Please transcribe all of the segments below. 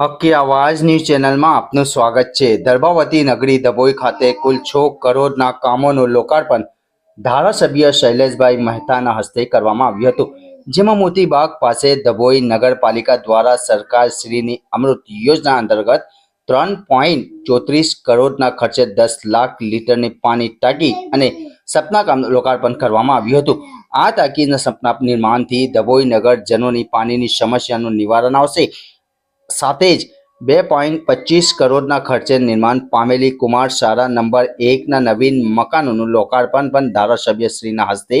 હક્કી આવાજ ન્યૂઝ ચેનલમાં આપનું સ્વાગત છે. દર્ભાવતી નગરી દબોઈ ખાતે કુલ છ કરોડના કામોનું લોકાર્પણ ધારાસભ્ય શૈલેષભાઈ મહેતાના હસ્તે કરવામાં આવ્યું હતું. જેમાં મોતીબાગ પાસે દબોઈ નગરપાલિકા દ્વારા સરકાર શ્રીની અમૃત યોજના અંતર્ગત ત્રણ પોઈન્ટ ચોત્રીસ કરોડના ખર્ચે દસ લાખ લીટરની પાણી ટાંકી અને સપના કામનું લોકાર્પણ કરવામાં આવ્યું હતું. આ ટાંકીના સપના નિર્માણથી દબોઈ નગરજનોની પાણીની સમસ્યાનું નિવારણ આવશે. સાથે જ બે પોઈન્ટ પચીસ કરોડના ખર્ચે નિર્માણ પામેલી કુમાર શાળા નંબર એકના નવીન મકાનોનું લોકાર્પણ પણ ધારાસભ્યશ્રીના હસ્તે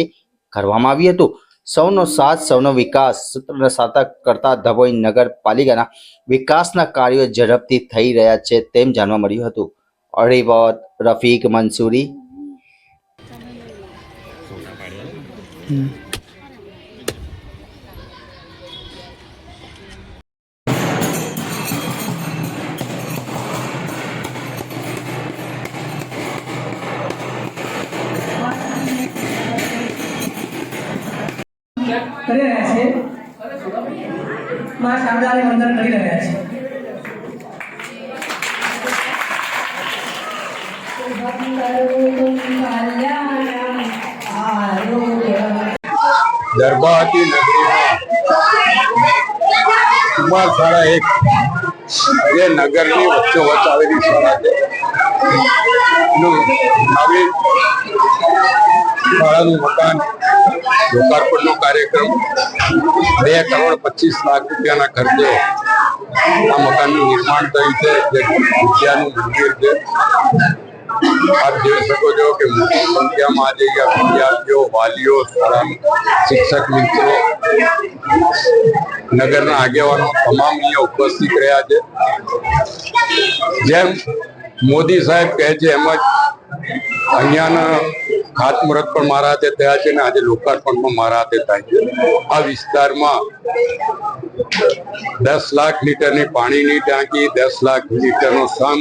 કરવામાં આવ્યું હતું. સૌનો સાથ, સૌનો વિકાસ, સૂત્રને સાતક કરતા ધભોઈ નગરપાલિકાના વિકાસના કાર્યો ઝડપથી થઈ રહ્યા છે તેમ જાણવા મળ્યું હતું. અરિવત રફીક મંસૂરી. કરી રહ્યા છે માં શારદાને વંદન કરી રહ્યા છે. દરબાવતી નગરીમાં કુમાર શાળા એક જે નગરની વચ્ચે આવેલી શાળા છે. એનું શાળાનું મકાન. લોકાર્પણનો કાર્યક્રમ બે કરોડ પચીસ લાખ રૂપિયાના ખર્ચે આ મકાનનું નિર્માણ થયું છે. જે વિદ્યાનું મંદિર છે. આપ જોઈ શકો છો કે મોટી સંખ્યામાં આજે વિદ્યાર્થીઓ, વાલીઓ શિક્ષક મિત્રો નગરના આગેવાનો તમામ અહીંયા ઉપસ્થિત રહ્યા છે. જેમ મોદી સાહેબ કહે છે, એમ જ અહીંયાના ખાતમુહૂર્ત પણ મારા હાથે થયા છે ને આજે લોકાર્પણ પણ મારા હાથે થાય છે. આ વિસ્તારમાં દસ લાખ લીટરની પાણીની ટાંકી, દસ લાખ લીટરનો સમ,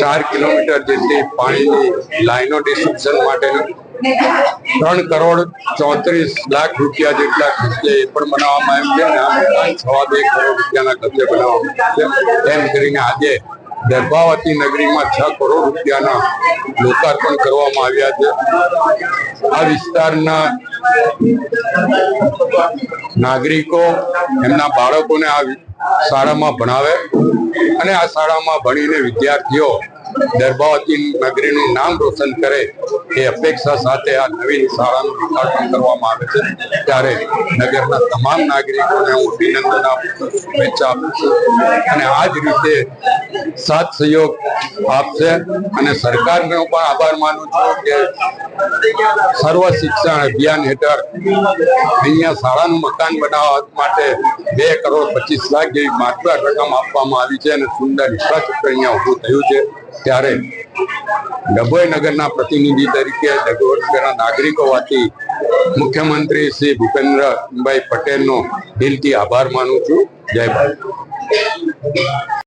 ચાર કિલોમીટર જેટલી પાણીની લાઈનો ડિસ્ટ્રીબ્યુશન માટેનું, ત્રણ કરોડ ચોત્રીસ લાખ રૂપિયા જેટલા ખર્ચે એ પણ બનાવવામાં આવ્યું છે અને આ સવા બે કરોડ રૂપિયાના ખર્ચે બનાવવામાં આવ્યું છે. એમ કરીને આજે દર્ભાવતી નગરીમાં છ કરોડ રૂપિયાના લોકાર્પણ કરવામાં આવ્યા છે. આ વિસ્તારના નાગરિકો એમના બાળકોને આ શાળામાં ભણાવે અને આ શાળામાં ભણીને વિદ્યાર્થીઓ દર્ભાવતી નગરીનું નામ રોશન કરે એ અપેક્ષા સાથે આ નવીન શાળાનું લોકાર્પણ કરવામાં આવે છે. ત્યારે નગરના તમામ નાગરિકોને હું અભિનંદન આપું છું, શુભેચ્છા આપું છું અને આ જ રીતે સાથ સહયોગ આપશે અને સરકારનો પણ આભાર માનું છું કે સર્વ શિક્ષણ અભિયાન હેઠળ અહીંયા શાળાનું મકાન બનાવવા માટે બે કરોડ પચીસ લાખ જેવી માત્ર રકમ આપવામાં આવી છે અને સુંદર ઇન્ફ્રાસ્ટ્રક્ચર અહીંયા ઊભું થયું છે. ત્યારે ડભોઈ નગરના પ્રતિનિધિ તરીકે ડભોઈ નાગરિકો હોવાથી મુખ્યમંત્રી શ્રી ભૂપેન્દ્રભાઈ પટેલનો દિલથી આભાર માનું છું. જય ભારત.